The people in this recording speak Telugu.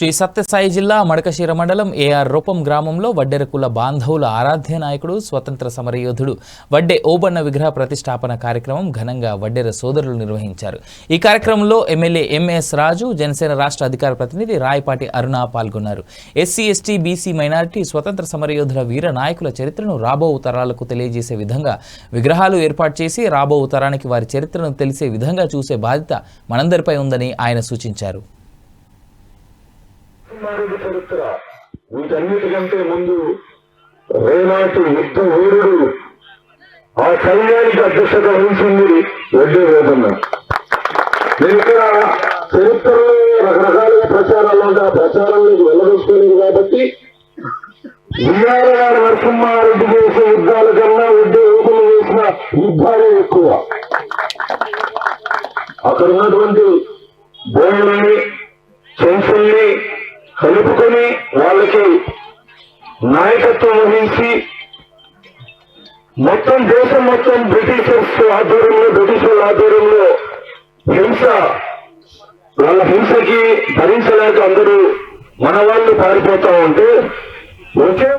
శ్రీ సత్యసాయి జిల్లా మడకశీర మండలం ఏఆర్ రూపం గ్రామంలో వడ్డెర కుల బాంధవుల ఆరాధ్య నాయకుడు స్వతంత్ర సమరయోధుడు వడ్డే ఓబన్న విగ్రహ ప్రతిష్టాపన కార్యక్రమం ఘనంగా వడ్డెర సోదరులు నిర్వహించారు. ఈ కార్యక్రమంలో ఎమ్మెల్యే ఎంఎస్ రాజు జనసేన రాష్ట్ర అధికార ప్రతినిధి రాయపాటి అరుణ పాల్గొన్నారు. ఎస్సీ ఎస్టీ బీసీ మైనారిటీ స్వతంత్ర సమరయోధుల వీర నాయకుల చరిత్రను రాబో తరాలకు తెలియజేసే విధంగా విగ్రహాలు ఏర్పాటు చేసి రాబో తరానికి వారి చరిత్రను తెలిసే విధంగా చూసే బాధ్యత మనందరిపై ఉందని ఆయన సూచించారు. మారేడు చరిత్ర. వీటన్నిటికంటే ముందు రేనాటి యుద్ధ వీరుడు ఆ సైన్యానికి అధ్యక్షత వహించింది వడ్డీ వేదన్న. నేను ఇక్కడ చరిత్రలో రకరకాలుగా ప్రచారాలు ఉంటే ఆ ప్రచారాలకు వెళ్ళదోసుకోలేదు కాబట్టి విజయనగర నరసింహారెడ్డి చేసే యుద్ధాల కన్నా వడ్డీ యువకులు చేసిన యుద్ధాలే ఎక్కువ. అక్కడ ఉన్నటువంటి బోనులని చెంచుల్ని కలుపుకొని వాళ్ళకి నాయకత్వం వహించి మొత్తం దేశం మొత్తం బ్రిటిషర్స్ ఆధ్వర్యంలో బ్రిటిషర్ల ఆధ్వర్యంలో హింస వాళ్ళ హింసకి భరించలేక అందరూ మన వాళ్ళు పారిపోతా ఉంటే ఒకే